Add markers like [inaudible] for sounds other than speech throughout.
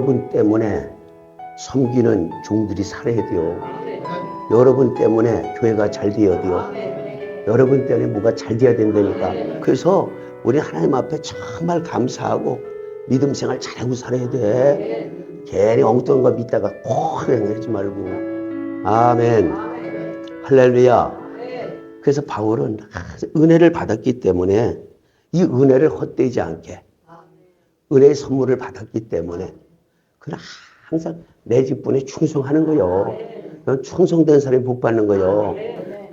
여러분 때문에 섬기는 종들이 살아야 돼요. 여러분 때문에 교회가 잘 되어야 돼요. 여러분 때문에 뭐가 잘 돼야 된다니까. 그래서 우리 하나님 앞에 정말 감사하고 믿음 생활 잘하고 살아야 돼. 괜히 엉뚱한 거 믿다가 꼭 행하지 말고. 아멘. 할렐루야. 그래서 바울은 은혜를 받았기 때문에 이 은혜를 헛되지 않게 은혜의 선물을 받았기 때문에 그는 항상 내 직분에 충성하는 거요. 충성된 사람이 복 받는 거요.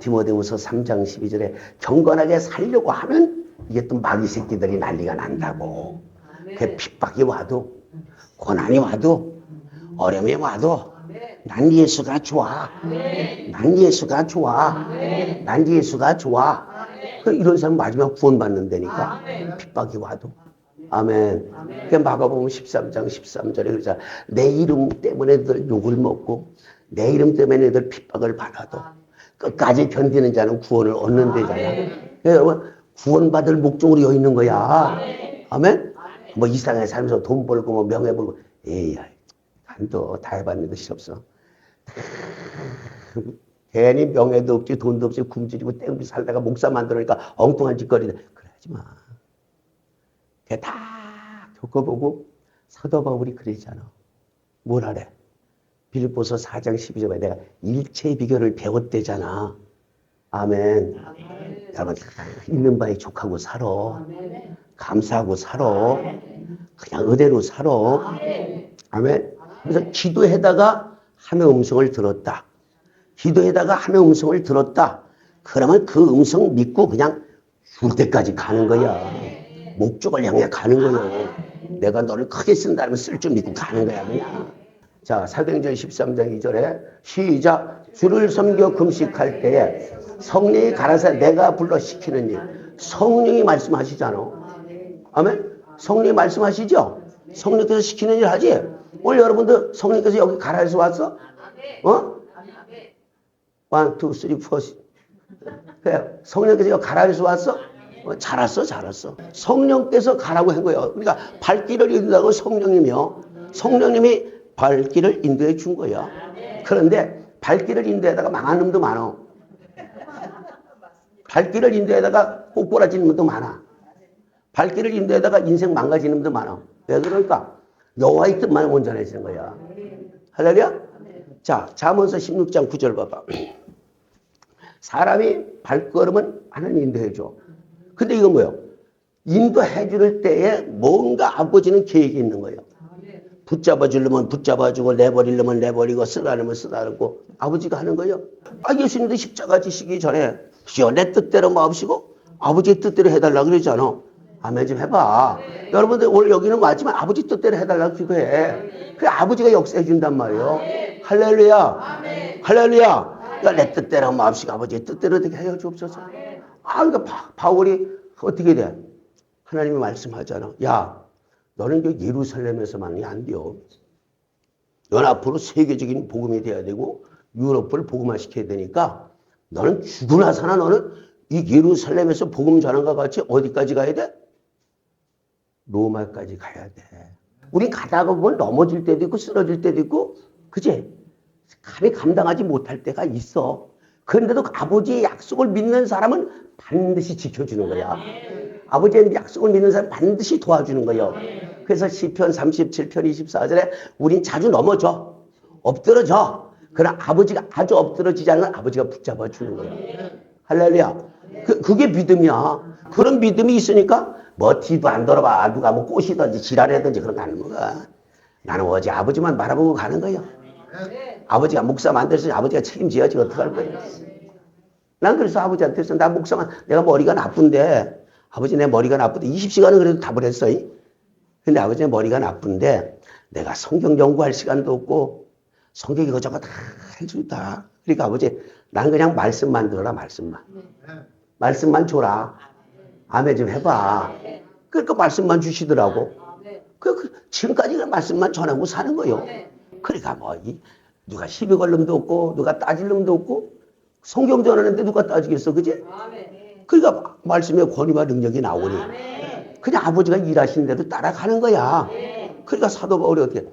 디모데후서 3장 12절에 경건하게 살려고 하면 이게 또 마귀 새끼들이 난리가 난다고. 그 핍박이 와도 고난이 와도 어려움이 와도 난 예수가 좋아. 난 예수가 좋아. 난 예수가 좋아. 그 이런 사람 마지막 구원받는다니까. 핍박이 와도. 아멘. 그 마가복음 13장 13절에 그러자 내 이름 때문에 들 욕을 먹고 내 이름 때문에 애들 핍박을 받아도 끝까지 견디는 자는 구원을 얻는 데잖아. 여러분 구원받을 목적으로 여 있는 거야. 아멘. 뭐 이상하게 살면서 돈 벌고 뭐 명예 벌고 에이 난도 다 해봤는데 실없어. [laughs] 괜히 명예도 없지 돈도 없이 굶주리고 땡비 살다가 목사 만들으니까 엉뚱한 짓거리네. 그래 하지 마. 그다 겪어보고 사도 바울이 그러잖아. 뭘 하래? 빌립보서 4장 12절에 내가 일체의 비결을 배웠대잖아. 아멘. 여러분 있는 바에 족하고 살아. 감사하고 살아. 그냥 의대로 살아. 아멘. 그래서 기도해다가 하나의 음성을 들었다. 기도해다가 하나의 음성을 들었다. 그러면 그 음성 믿고 그냥 죽을 때까지 가는 거야. 목적을 향해 가는 거예요. 내가 너를 크게 쓴다면 쓸 줄 믿고 가는 거야, 그냥. 자, 사도행전 13장 2절에 시작. 주를 섬겨 금식할 때에 성령이 가라사 내가 불러 시키는 일. 성령이 말씀하시잖아. 아멘? 성령이 말씀하시죠? 성령께서 시키는 일 하지? 오늘 여러분들 성령께서 여기 가라 해서 왔어? 어? 원, 투, 쓰리, 포. 그래, 성령께서 여기 가라 해서 왔어? 어, 잘 왔어, 잘 왔어. 성령께서 가라고 한 거예요. 그러니까 발길을 인도하고 성령이며 성령님이 발길을 인도해 준 거야. 그런데 발길을 인도하다가 망한 놈도 많아. 발길을 인도하다가 꼬꾸라지는 놈도 많아. 발길을 인도하다가 인생 망가지는 놈도 많아. 왜 그럴까? 여호와의 뜻만 온전해지는 거야. 할렐루야? 자, 잠언서 16장 9절 봐봐. [clears throat] 사람이 발걸음은 하나님 인도해 줘. 근데 이건 뭐예요? 인도해 줄 때에 뭔가 아버지는 계획이 있는 거예요. 붙잡아 주려면 붙잡아 주고 내버리려면 내버리고 쓰다르면 쓰다르고 아버지가 하는 거예요. 아 예수님도 십자가 지시기 전에 주여 내 뜻대로 마옵시고 아버지의 뜻대로 해달라 그러잖아. 아멘 좀 해봐. 여러분들 오늘 여기는 왔지만 아버지 뜻대로 해달라고 기도해. 그 아버지가 역사해 준단 말이에요. 할렐루야. 할렐루야. 그러니까 내 뜻대로 마옵시고 아버지의 뜻대로 되게 하여 주옵소서. 아, 그러니까 바, 바울이 어떻게 돼? 하나님이 말씀하잖아. 야, 너는 그 예루살렘에서만이 안 돼요. 넌 앞으로 세계적인 복음이 돼야 되고 유럽을 복음화시켜야 되니까 너는 죽으나 사나 너는 이 예루살렘에서 복음 것 같이 어디까지 가야 돼? 로마까지 가야 돼. 우리 가다가 보면 넘어질 때도 있고 쓰러질 때도 있고 그지? 감히 감당하지 못할 때가 있어. 그런데도 아버지의 약속을 믿는 사람은 반드시 지켜주는 거야. 아버지의 약속을 믿는 사람은 반드시 도와주는 거예요. 그래서 시편 37편 24절에 우린 자주 넘어져. 엎드러져. 그러나 아버지가 아주 엎드러지지 않으면 아버지가 붙잡아 주는 거야. 할렐루야. 그, 그게 믿음이야. 그런 믿음이 있으니까 뭐 뒤도 안 돌아봐. 누가 뭐 꼬시든지 지랄하든지 그런 거 하는 거야. 나는 어제 아버지만 바라보고 가는 거예요. 아버지가 목사 만들었으니 아버지가 책임져야지 어떡할 거예요. 난 그래서 아버지한테서 나 목사만 내가 머리가 나쁜데 아버지 내 머리가 나쁜데 20시간은 그래도 답을 했어. 근데 아버지 내 머리가 나쁜데 내가 성경 연구할 시간도 없고 성경 이거저거 다 해준다. 그러니까 아버지 난 그냥 말씀만 들어라 말씀만. 말씀만 줘라. 아멘 좀 해봐. 그러니까 말씀만 주시더라고. 그, 그 지금까지 그 말씀만 전하고 사는 거요. 그러니까 뭐 이, 누가 시비 걸 놈도 없고 누가 따질 놈도 없고 성경 전하는데 누가 따지겠어 그지? 그러니까 말씀의 권위와 능력이 나오니 그냥 아버지가 일하시는 대로 따라가는 거야. 그러니까 사도 바울이 어떻게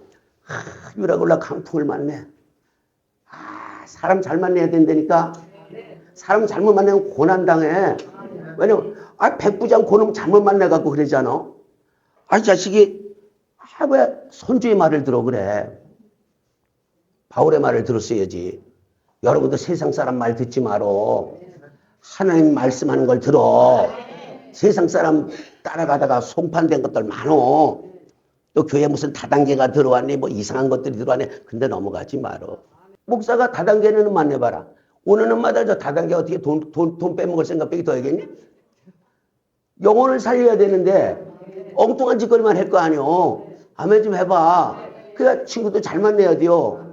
하, 유라굴라 강풍을 만내. 아, 사람 잘 만나야 된다니까. 사람 잘못 만나면 고난당해. 왜냐면, 아, 백부장 고놈 잘못 만나갖고 그러잖아. 아, 이 자식이, 아, 왜 손주의 말을 들어 그래. 바울의 말을 들었어야지. 여러분도 세상 사람 말 듣지 말어. 하나님 말씀하는 걸 들어. 세상 사람 따라가다가 송판된 것들 많어. 또 교회 무슨 다단계가 들어왔니? 뭐 이상한 것들이 들어왔네. 근데 넘어가지 말어. 목사가 다단계는 만나봐라. 오는 음마다 저 다단계 어떻게 돈, 돈, 돈 빼먹을 생각밖에 더 하겠니? 영혼을 살려야 되는데 엉뚱한 짓거리만 할 거 아니오. 아멘 좀 해봐. 그래 친구도 잘 만나야 돼요.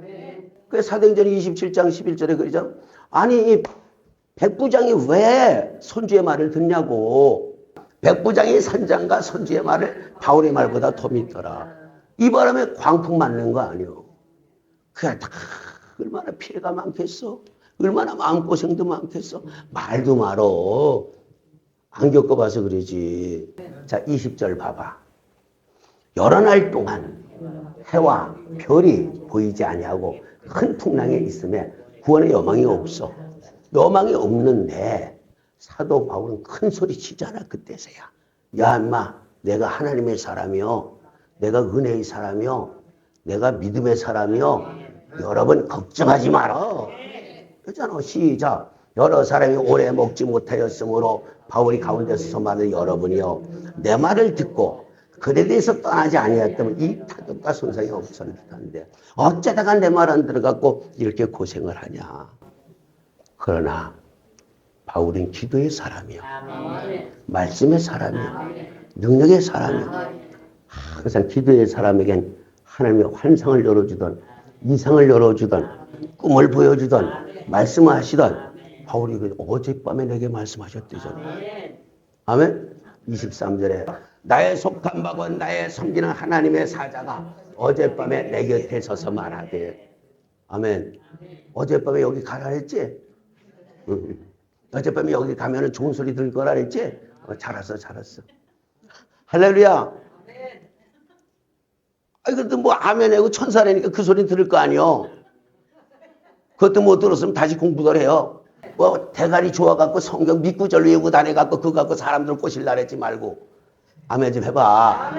그 사도행전 27장 11절에 그러죠. 아니 이 백부장이 왜 손주의 말을 듣냐고. 백부장이 선장과 손주의 말을 바울의 말보다 더 믿더라. 이 바람에 광풍 맞는 거 아니오. 그래 다 얼마나 피해가 많겠어. 얼마나 마음고생도 많겠어. 말도 말어. 안 겪어봐서 그러지. 자, 20절 봐봐. 여러 날 동안 해와 별이 보이지 아니하고 큰 풍랑에 있음에 구원의 여망이 없어. 여망이 없는데 사도 바울은 큰 소리 치잖아 그때서야. 야 인마 내가 하나님의 사람이요. 내가 은혜의 사람이요. 내가 믿음의 사람이요. 여러분 걱정하지 마라. 그잖아 시작. 여러 사람이 오래 먹지 못하였으므로 바울이 가운데 서서 말하는 여러분이요. 내 말을 듣고 그에 대해서 떠나지 아니했다면 이 타격과 손상이 없었을 텐데 어쩌다가 내 말 안 들어갖고 이렇게 고생을 하냐. 그러나 바울은 기도의 사람이요. 말씀의 사람이요. 능력의 사람이요. 항상 기도의 사람에겐 하나님의 환상을 열어주던 이상을 열어주던 꿈을 보여주던 말씀을 하시던 바울이 그 어젯밤에 내게 말씀하셨대잖아. 아멘. 23절에 나의 속한 박은 나의 섬기는 하나님의 사자가 어젯밤에 내 곁에 서서 말하되 아멘. 어젯밤에 여기 가라 했지? 응. [laughs] 어젯밤에 여기 가면 은 좋은 소리 들을 거라 했지? 어, 잘했어, 잘했어. 할렐루야. 아니, 그래도 뭐 아멘하고 천사라니까 그 소리 들을 거 아니요. 그것도 못 들었으면 다시 공부를 해요. 뭐 대가리 좋아갖고 성경 믿구절 외우고 다녀갖고 그거 갖고 사람들 꼬실라 그랬지 말고 아멘 좀 해봐.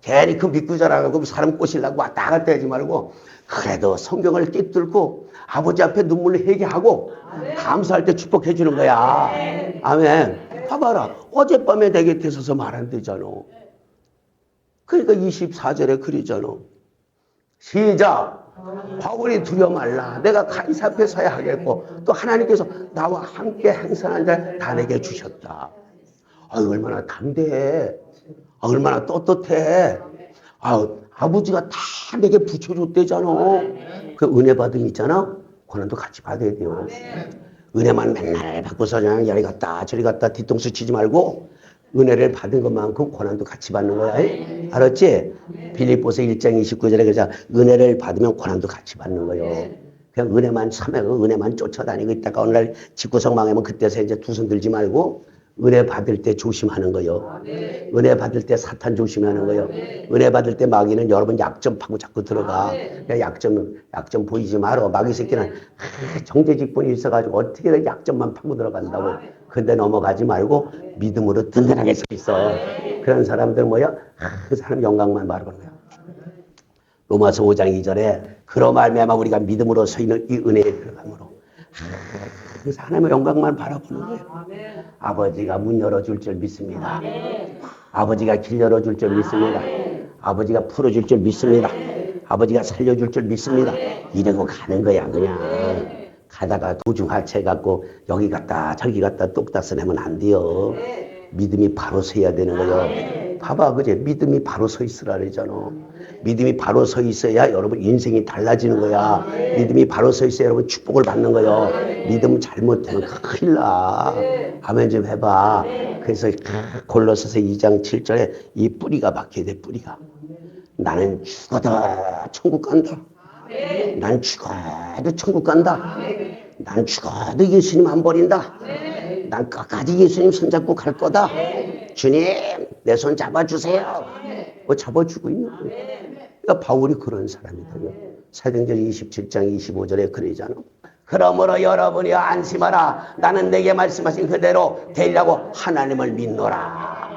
괜히 그안 하고 사람 꼬실라고 왔다 갔다 하지 말고 그래도 성경을 깃들고 아버지 앞에 눈물을 회개하고 감사할 때 축복해 주는 거야. 아멘. 봐봐라. 어젯밤에 내 곁에 서서 말한대잖아. 그러니까 24절에 그러잖아. 시작. 바울이 두려 말라. 내가 가이사 앞에 서야 하겠고 또 하나님께서 나와 함께 행선한 자 다 내게 주셨다. 아 얼마나 담대해. 아, 얼마나 떳떳해. 아, 아버지가 다 내게 붙여줬대잖아. 그 은혜 받음 있잖아. 고난도 같이 받아야 돼요. 은혜만 맨날 받고서 그냥 여기 갔다 저리 갔다 뒤통수 치지 말고 은혜를 받은 것만큼 고난도 같이 받는 거야. 이? 알았지? 빌립보서 1장 29절에 그러자 은혜를 받으면 고난도 같이 받는 거예요. 그냥 은혜만 참하고 은혜만 쫓아다니고 있다가 어느 날 집구석 망하면 그때서 이제 두 손 들지 말고 은혜 받을 때 조심하는 거요. 은혜 받을 때 사탄 조심하는 거요. 은혜 받을 때 마귀는 여러분 약점 파고 자꾸 들어가. 그냥 약점 약점 보이지 말어. 마귀 새끼는 아, 정제직분이 있어가지고 어떻게든 약점만 파고 들어간다고. 근데 넘어가지 말고 믿음으로 든든하게 서 있어. 그런 사람들 뭐야? 아, 그 사람 영광만 바라보는 거야. 로마서 5장 2절에 그로 말미암아 우리가 믿음으로 서 있는 이 은혜에 들어감으로 아, 그래서 하나님의 영광만 바라보는 거예요. 아버지가 문 열어줄 줄 믿습니다. 아버지가 길 열어줄 줄 믿습니다. 아버지가 풀어줄 줄 믿습니다. 아버지가 살려줄 줄 믿습니다. 이러고 가는 거야 그냥. 가다가 도중 하체 갖고 여기 갔다 저기 갔다 똑딱서 내면 안 돼요. 믿음이 바로 서야 되는 거예요. 봐봐 그제 믿음이 바로 서 있으라 그러잖아. 믿음이 바로 서 있어야 여러분 인생이 달라지는 거야. 믿음이 바로 서 있어야 여러분 축복을 받는 거예요. 믿음 잘못되면 큰일 나. 아멘 좀 해봐. 그래서 골로새서 2장 7절에 이 뿌리가 박혀야 돼 뿌리가. 나는 죽어도 천국 간다. 난 죽어도 천국 간다. 난 죽어도 예수님 안 버린다. 난 끝까지 예수님 손잡고 갈 거다. 주님, 내 손 잡아주세요. 뭐 잡아주고 있는 거예요. 그러니까 바울이 그런 사람이거든요. 사도행전 27장 25절에 그러잖아. 그러므로 여러분이 안심하라. 나는 내게 말씀하신 그대로 되려고 하나님을 믿노라.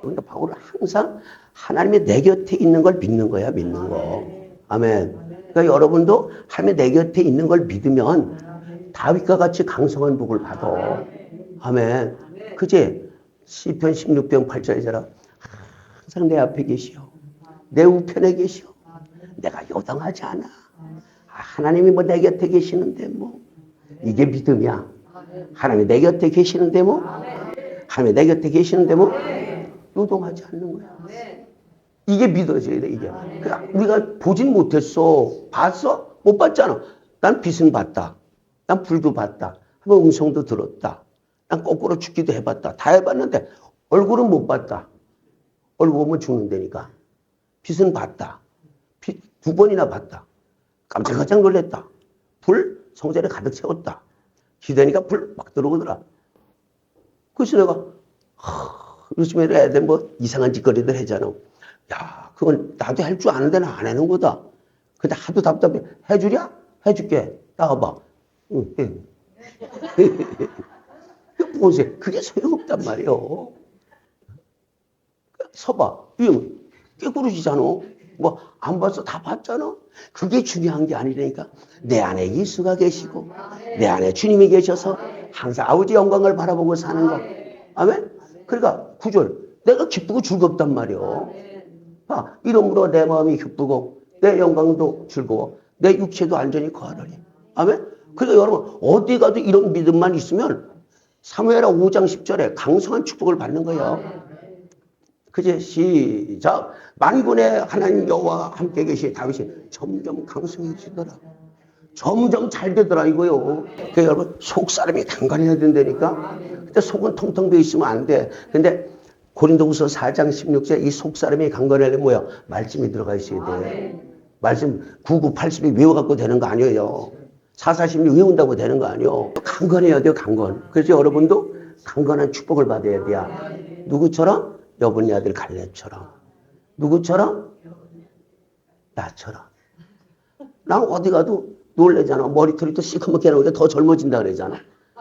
그러니까 바울은 항상 하나님이 내 곁에 있는 걸 믿는 거야, 믿는 거. 아멘. 그러니까 여러분도 하나님이 내 곁에 있는 걸 믿으면 다윗과 같이 강성한 복을 받아. 아멘. 그제 시편 16편 8절이잖아. 항상 내 앞에 계시오. 내 우편에 계시오. 내가 요동하지 않아. 아, 하나님이 뭐 내 곁에 계시는데 뭐 이게 믿음이야. 하나님이 내 곁에 계시는데 뭐 하나님이 내 곁에 계시는데 뭐 요동하지 않는 거야. 이게 믿어져야 돼 이게. 그러니까 우리가 보진 못했어. 봤어? 못 봤잖아. 난 빛은 봤다. 난 불도 봤다. 한번 음성도 들었다. 난 거꾸로 죽기도 해봤다. 다 해봤는데 얼굴은 못 봤다. 얼굴 보면 죽는다니까. 빛은 봤다. 빛 두 번이나 봤다. 깜짝깜짝 놀랐다. 불 성전에 가득 채웠다. 기대니까 불 막 들어오더라. 그래서 내가 하, 요즘에 애들 뭐 이상한 짓거리들 하잖아. 야, 그건 나도 할 줄 아는데 는안 하는 거다. 근데 하도 답답해. 해주랴? 해줄게. 나와봐. 응, [laughs] 보세요. 그게 소용없단 말이에요. 서봐. 이거 깨구르지잖아. 뭐 안 봤어. 다 봤잖아. 그게 중요한 게 아니라니까. 내 안에 예수가 계시고 내 안에 주님이 계셔서 항상 아버지 영광을 바라보고 사는 거. 아멘? 그러니까 구절. 내가 기쁘고 즐겁단 말이요. 봐. 이러므로 내 마음이 기쁘고 내 영광도 즐거워. 내 육체도 안전히 거하노니. 아멘? 그러니까 여러분 어디 가도 이런 믿음만 있으면 사무엘하 5장 10절에 강성한 축복을 받는 거예요. 그제 시작 만군의 하나님 여호와 함께 계시 다윗이 점점 강성해지더라. 점점 잘 되더라 이거요. 그 여러분 속 사람이 강건해야 된다니까. 근데 속은 텅텅 비어 있으면 안 돼. 근데 고린도후서 4장 16절 이 속 사람이 강건하려면 뭐야? 말씀이 들어가 있어야 돼. 말씀 99, 80이 외워갖고 되는 거 아니에요. 4, 46 외운다고 되는 거 아니에요. 강건해야 돼요, 강건. 그래서 여러분도 강건한 축복을 받아야 돼요. 누구처럼? 여분이 아들 갈렙처럼. 누구처럼? 나처럼. 난 어디 가도 놀래잖아. 머리털이 또 시커멓게 나오니까 더 젊어진다 그러잖아.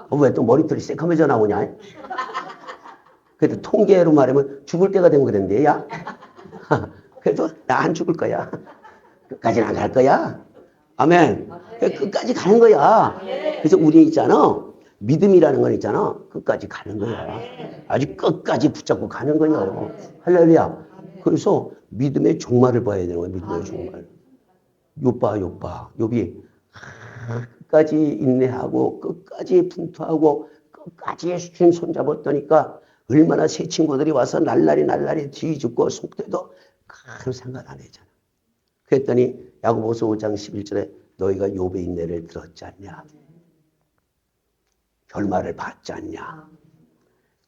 어, 왜또 머리털이 새카매져 나오냐? 그래도 통계로 말하면 죽을 때가 되면 그런데, 야. [laughs] 그래도 나 안 죽을 거야. 끝까지는 안 갈 거야. 아멘. 끝까지 가는 거야. 그래서 우리 있잖아. 믿음이라는 건 있잖아. 끝까지 가는 거야. 아주 끝까지 붙잡고 가는 거예요. 할렐루야. 그래서 믿음의 종말을 봐야 되는 거야. 믿음의 종말. 요빠, 요빠. 요비. 끝까지 인내하고, 끝까지 분투하고, 끝까지 예수님 손잡았더니까 얼마나 새 친구들이 와서 날라리 날라리 뒤집고 속대도 큰 생각 안 했잖아. 그랬더니 야고보서 5장 11절에 너희가 요배 인내를 들었지 않냐? 결말을 받지 않냐?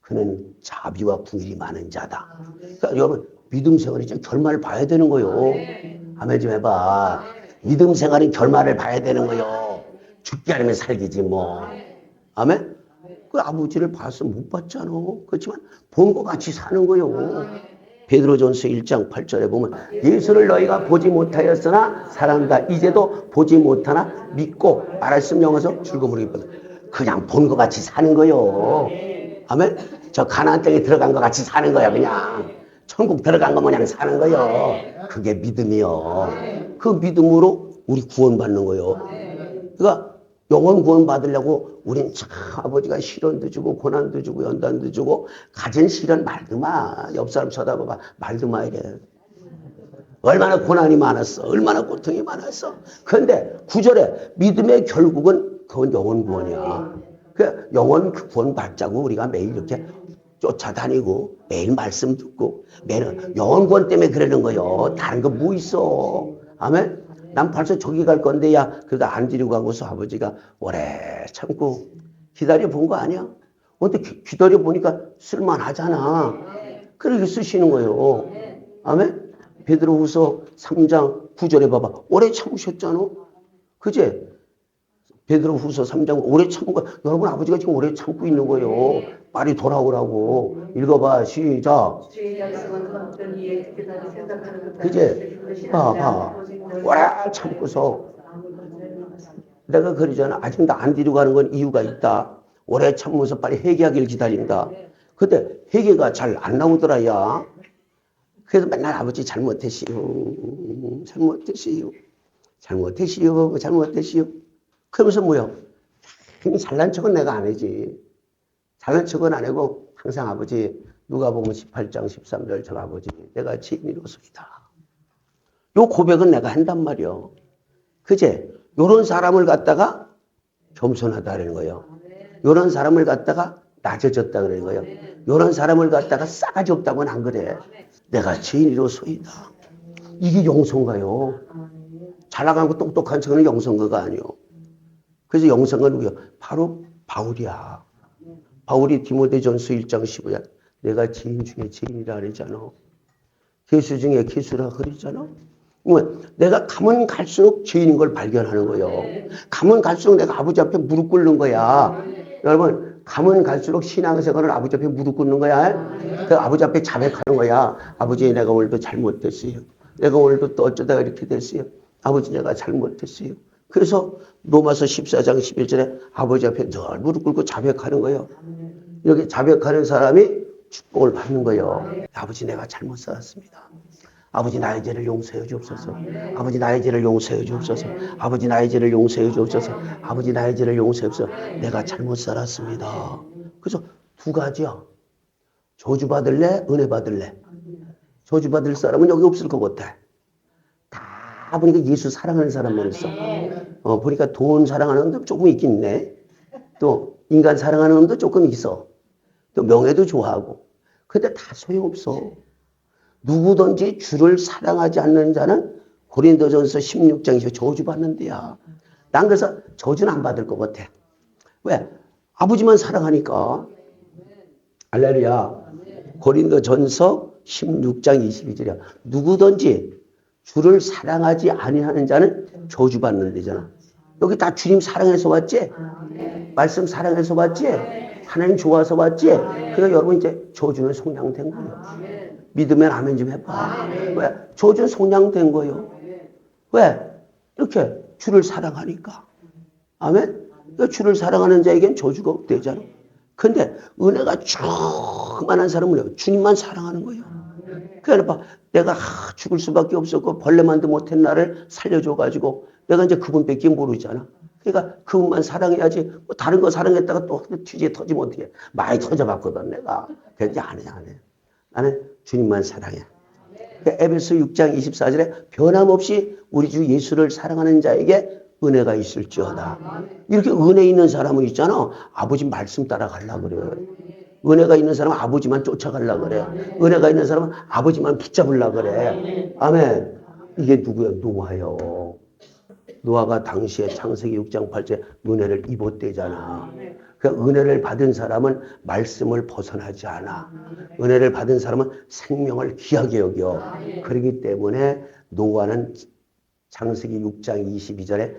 그는 자비와 부일이 많은 자다. 그러니까 여러분 믿음 생활이 좀 결말을 봐야 되는 거요. 아멘 좀 해봐. 믿음 생활은 결말을 봐야 되는 거요. 죽게 하려면 살기지 뭐. 아멘? 그 아버지를 봐서 못 봤잖아. 그렇지만 본 것 같이 사는 거요. 베드로전서 1장 8절에 보면 예수를 너희가 보지 못하였으나 사랑한다. 이제도 보지 못하나 믿고 말씀 영어서 즐거움으로 기쁘다. 그냥 본 것 같이 사는 거요. 아멘. 저 가나안 땅에 들어간 것 같이 사는 거야 그냥. 천국 들어간 거 모양 사는 거요. 그게 믿음이요. 그 믿음으로 우리 구원받는 거요. 그러니까 영원 구원 받으려고 우린 참 아버지가 시련도 주고 고난도 주고 연단도 주고 가진 시련 말도 마. 옆 사람 쳐다봐봐. 말도 마 이래. 얼마나 고난이 많았어. 얼마나 고통이 많았어. 그런데 구절에 믿음의 결국은 그건 영원 구원이야. 그 영원 구원 받자고 우리가 매일 이렇게 쫓아다니고 매일 말씀 듣고 매일 영원 구원 때문에 그러는 거요. 다른 거 뭐 있어. 아멘. 난 벌써 저기 갈 건데 야 그래도 안 데리고 가고서 아버지가 오래 참고 기다려 본 거 아니야? 기- 기다려 보니까 쓸만하잖아. 그렇게 쓰시는 거예요. 아멘. 베드로후서 3장 9절에 봐봐. 오래 참으셨잖아. 그제 베드로 후서 3장 오래 참고 가- 여러분 아버지가 지금 오래 참고 있는 거예요. 빨리 돌아오라고. 읽어봐. 시작. 그제? 봐, 봐. 오래 참고서 내가 그러잖아. 아직 나안 뒤로 가는 건 이유가 있다. 오래 참으면서 빨리 회개하길 기다린다. 근데 회개가 잘 안 나오더라, 야. 그래서 맨날 아버지 잘못했시오. 잘못했시오. 잘못했시오. 잘못했시오. 그러면서 뭐요? 잘난 척은 내가 안 하지. 잘난 척은 안 하고 항상 아버지 누가 보면 18장 13절 저 아버지 내가 지인이로소이다. 요 고백은 내가 한단 말이요. 그제? 요런 사람을 갖다가 겸손하다는 거예요. 요런 사람을 갖다가 낮아졌다 그러는 거예요. 요런 사람을 갖다가 싸가지 없다고는 안 그래. 내가 죄인이로소이다. 이게 영성가요. 잘 나가고 똑똑한 척은 영성가가 아니요. 그래서 영성가 누구요? 바로 바울이야. 바울이 디모데전서 1장 15절 내가 죄인 중에 죄인이라 그러잖아. 개수 중에 개수라 그러잖아. 뭐 내가 가면 갈수록 죄인인 걸 발견하는 거예요. 가면 갈수록 내가 아버지 앞에 무릎 꿇는 거야. 여러분 가면 갈수록 신앙생활을 아버지 앞에 무릎 꿇는 거야. 그 아버지 앞에 자백하는 거야. 아버지 내가 오늘도 잘못됐어요. 내가 오늘도 또 어쩌다가 이렇게 됐어요. 아버지 내가 잘못됐어요. 그래서 로마서 14장 11절에 아버지 앞에 늘 무릎 꿇고 자백하는 거예요. 이렇게 자백하는 사람이 축복을 받는 거예요. 아버지 내가 잘못 살았습니다. 아버지 나의 죄를 용서해 주옵소서. 아버지 나의 죄를 용서해 주옵소서. 아버지 나의 죄를 용서해 주옵소서. 아버지 나의 죄를 용서해 주옵소서. 내가 잘못 살았습니다. 그래서 두 가지야. 저주 받을래? 은혜 받을래? 저주 받을 사람은 여기 없을 것 같아. 다 보니까 예수 사랑하는 사람만 있어. 어, 보니까 돈 사랑하는 놈도 조금 있긴 있네. 또 인간 사랑하는 놈도 조금 있어. 또 명예도 좋아하고. 근데 다 소용없어. 누구든지 주를 사랑하지 않는 자는 고린도전서 16장에서 저주받는 데야. 난 그래서 저주는 안 받을 것 같아. 왜? 아버지만 사랑하니까. 알레루야. 고린도전서 16장 22절이야. 누구든지 주를 사랑하지 아니하는 자는 저주받는 데잖아. 여기 다 주님 사랑해서 왔지? 말씀 사랑해서 왔지? 하나님 좋아서 왔지? 그래서 여러분 이제 저주는 성량된 거예요. 믿으면 아멘 좀 해봐. 왜? 저주는 성량된 거예요. 왜? 이렇게 주를 사랑하니까. 아멘? 그러니까 주를 사랑하는 자에겐 저주가 없대잖아. 근데 은혜가 충만한 사람은 뭐예요? 주님만 사랑하는 거예요. 그러니까 내가 하, 죽을 수밖에 없었고 벌레만도 못한 나를 살려줘가지고 내가 이제 그분밖에 모르잖아. 그러니까 그분만 사랑해야지 뭐 다른 거 사랑했다가 또 뒤지에 터지면 어떻게 많이 터져봤거든 내가. 그래서 이제 안 해, 안 해. 나는 주님만 사랑해. 그러니까 에베소 6장 24절에 변함없이 우리 주 예수를 사랑하는 자에게 은혜가 있을지어다. 이렇게 은혜 있는 사람은 있잖아. 아버지 말씀 따라가려 그래. 은혜가 있는 사람은 아버지만 쫓아가려 그래. 은혜가 있는 사람은 아버지만 붙잡으려 그래. 아멘. 이게 누구야? 노아요. 노아가 당시에 창세기 6장 8절 은혜를 입었대잖아. 그 은혜를 받은 사람은 말씀을 벗어나지 않아. 은혜를 받은 사람은 생명을 귀하게 여겨. 그렇기 때문에 노아는 창세기 6장 22절에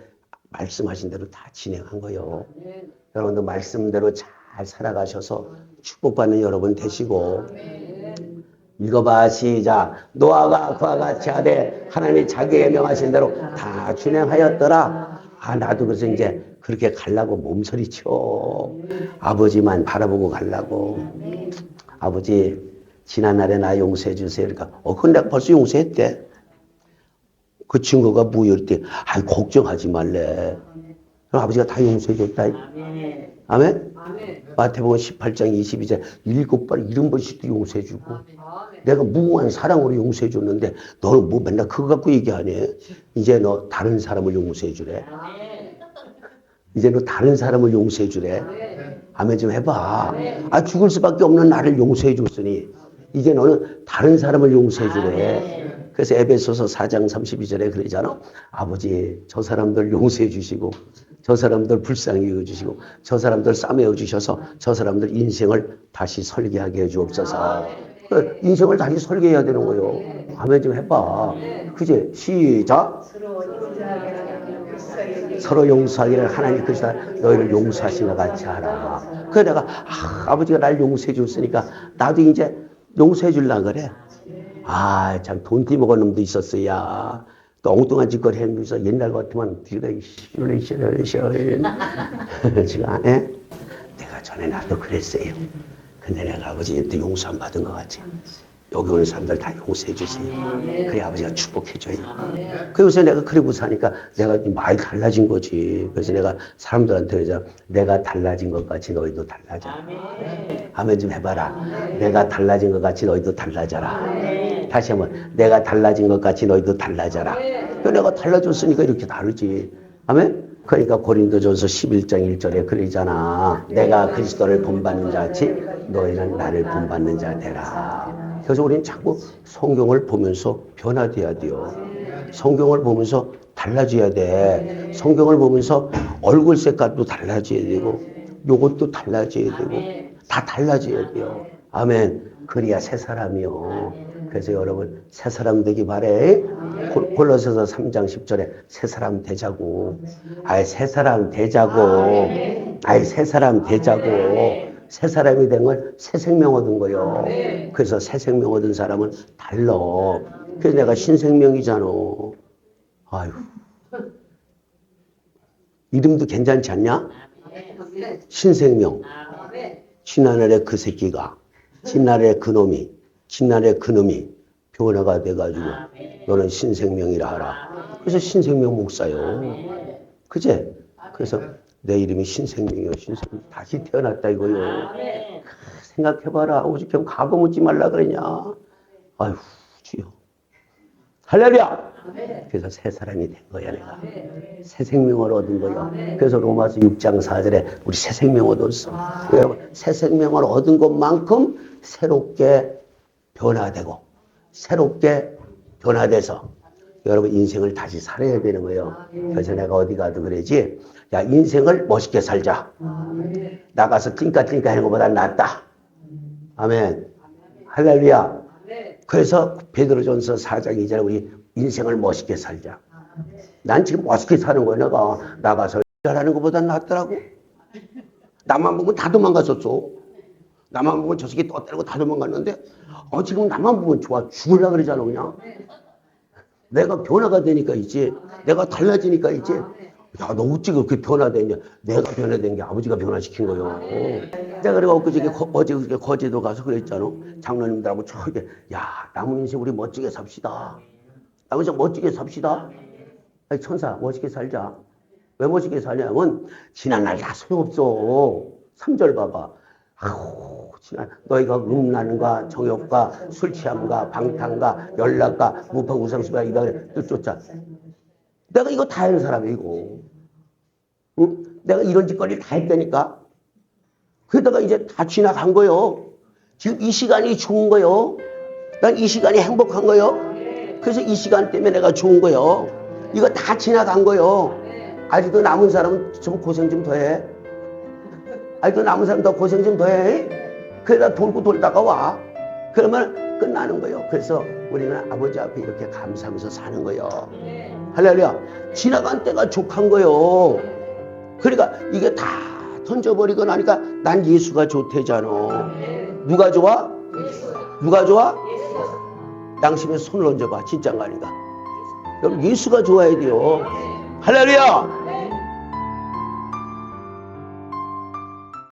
말씀하신 대로 다 진행한 거예요. 여러분도 말씀대로 잘 살아가셔서 축복받는 여러분 되시고 읽어봐 시작. 노아가 그와 같이 하되 하나님이 자기에게 명하신 대로 다 준행하였더라. 아 나도 그래서 이제 그렇게 갈라고 몸서리쳐. 아버지만 바라보고 갈라고. 아버지 지난날에 나 용서해 주세요. 그러니까 어 근데 벌써 용서했대. 그 친구가 무효일 때 아이 걱정하지 말래. 그럼 아버지가 다 용서해 줬다. 아멘 마태복음 18장 22절 일곱 번 일흔 번씩도 용서해 주고 내가 무궁한 사랑으로 용서해 줬는데 너는 뭐 맨날 그거 갖고 얘기하네. 이제 너 다른 사람을 용서해 주래. 이제 너 다른 사람을 용서해 주래. 아멘 좀 해봐. 아 죽을 수밖에 없는 나를 용서해 줬으니 이제 너는 다른 사람을 용서해 주래. 그래서 에베소서 4장 32절에 그러잖아. 아버지 저 사람들 용서해 주시고 저 사람들 불쌍히 여겨주시고 저 사람들 싸매어 주셔서 저 사람들 인생을 다시 설계하게 해 주옵소서. 그 인생을 다시 설계해야 되는 거예요. 아멘 좀 해봐. 그지? 시작. 서로 용서하기를 하나님 그리스도 너희를 용서하신 것 같이 하라. 그래 내가 아, 아버지가 날 용서해 줬으니까 나도 이제 용서해 줄라 그래. 아, 참 돈 띠먹은 놈도 있었어야. 또 엉뚱한 짓거리 하면서 옛날 같으면 뒤가 시원해 시원해 시원해. 지금 안 해? 내가 전에 나도 그랬어요. 근데 내가 아버지한테 용서 안 받은 것 같지. 여기 오는 사람들 다 용서해 주세요. 그래 아버지가 축복해 줘요. 그래서 내가 그러고 사니까 내가 많이 달라진 거지. 그래서 내가 사람들한테 그러자 내가 달라진 것 같이 너희도 달라져. 아멘 좀 해봐라. 내가 달라진 것 같이 너희도 달라져라. 다시 한번 내가 달라진 것 같이 너희도 달라져라. 그 내가 달라졌으니까 이렇게 다르지. 아멘. 그러니까 고린도전서 11장 1절에 그러잖아. 내가 그리스도를 본받는 자 같이 너희는 나를 본받는 자 되라. 그래서 우리는 자꾸 성경을 보면서 변화돼야 돼요. 성경을 보면서 달라져야 돼. 성경을 보면서 얼굴 색깔도 달라져야 되고, 요것도 달라져야 되고, 다 달라져야 돼요. 아멘. 그래야 새 사람이요. 그래서 여러분, 새 사람 되기 바래. 골- 골로새서 3장 10절에 새 사람 되자고. 아이, 새 사람 되자고. 아이, 새 사람 되자고. 새 사람이 된 건 새 생명 얻은 거요. 그래서 새 생명 얻은 사람은 달라. 그래서 내가 신생명이잖아. 아유. 이름도 괜찮지 않냐? 신생명. 지난날에 그 새끼가, 지난날에 그 놈이, 지난날에 그 놈이 변화가 돼가지고 너는 신생명이라 하라. 그래서 신생명 목사요. 그제? 그래서 내 이름이 신생명이요. 신생명. 다시 태어났다 이거요. 생각해봐라. 오죽하면 과거 묻지 말라 그러냐. 아휴, 주여. 할렐루야! 그래서 새 사람이 된 거야, 내가. 새 생명을 얻은 거야. 그래서 로마서 6장 4절에 우리 새 생명 얻었어. 새 생명을 얻은 것만큼 새롭게 변화되고, 새롭게 변화돼서 여러분 인생을 다시 살아야 되는 거예요. 그래서 내가 어디 가도 그러지. 야, 인생을 멋있게 살자. 나가서 띵까 띵까 하는 것보다 낫다. 아멘. 할렐루야. 그래서 베드로전서 4장 2절에 우리 인생을 멋있게 살자. 난 지금 멋있게 사는 거야. 내가 나가서 잘하는 것보다 낫더라고. [laughs] 나만 보면 다 도망갔었어. 나만 보면 저 새끼 또 때리고 다 도망갔는데 어 지금 나만 보면 좋아 죽을라 그러잖아 그냥. 내가 변화가 되니까 있지. 내가 달라지니까 있지. 야, 너 어찌 그렇게 변화되냐? 내가 변화된 게 아버지가 변화시킨 거요. 내가 그래가 엊그저께 거- 어제 그저께 거제도 가서 그랬잖아. 장로님들하고 저게 야, 남은 인생 우리 멋지게 삽시다. 남은 인생 멋지게 삽시다. 아니, 천사, 멋지게 살자. 왜 멋지게 살냐면, 지난날 다 소용없어. 3절 봐봐. 너희가 음란과 정욕과 술 취함과 방탕과 연락과 무파 우상수가 이다를 쫓아. 내가 이거 다 하는 사람이야, 이거. 응? 내가 이런 짓거리를 다 했다니까. 그러다가 이제 다 지나간 거요. 지금 이 시간이 좋은 거요. 난 이 시간이 행복한 거요. 그래서 이 시간 때문에 내가 좋은 거요. 이거 다 지나간 거요. 아직도 남은 사람은 좀 고생 좀 더 해. 아직도 남은 사람 더 고생 좀 더 해. 그러다 돌고 돌다가 와. 그러면 끝나는 거예요. 그래서 우리는 아버지 앞에 이렇게 감사하면서 사는 거예요. 할렐루야. 지나간 때가 족한 거요. 그러니까 이게 다 던져버리고 나니까 난 예수가 좋대잖아. 누가 좋아? 누가 좋아? 양심에 손을 얹어봐. 진짠가 아닌가? 여러분 예수가 좋아야 돼요. 할렐루야.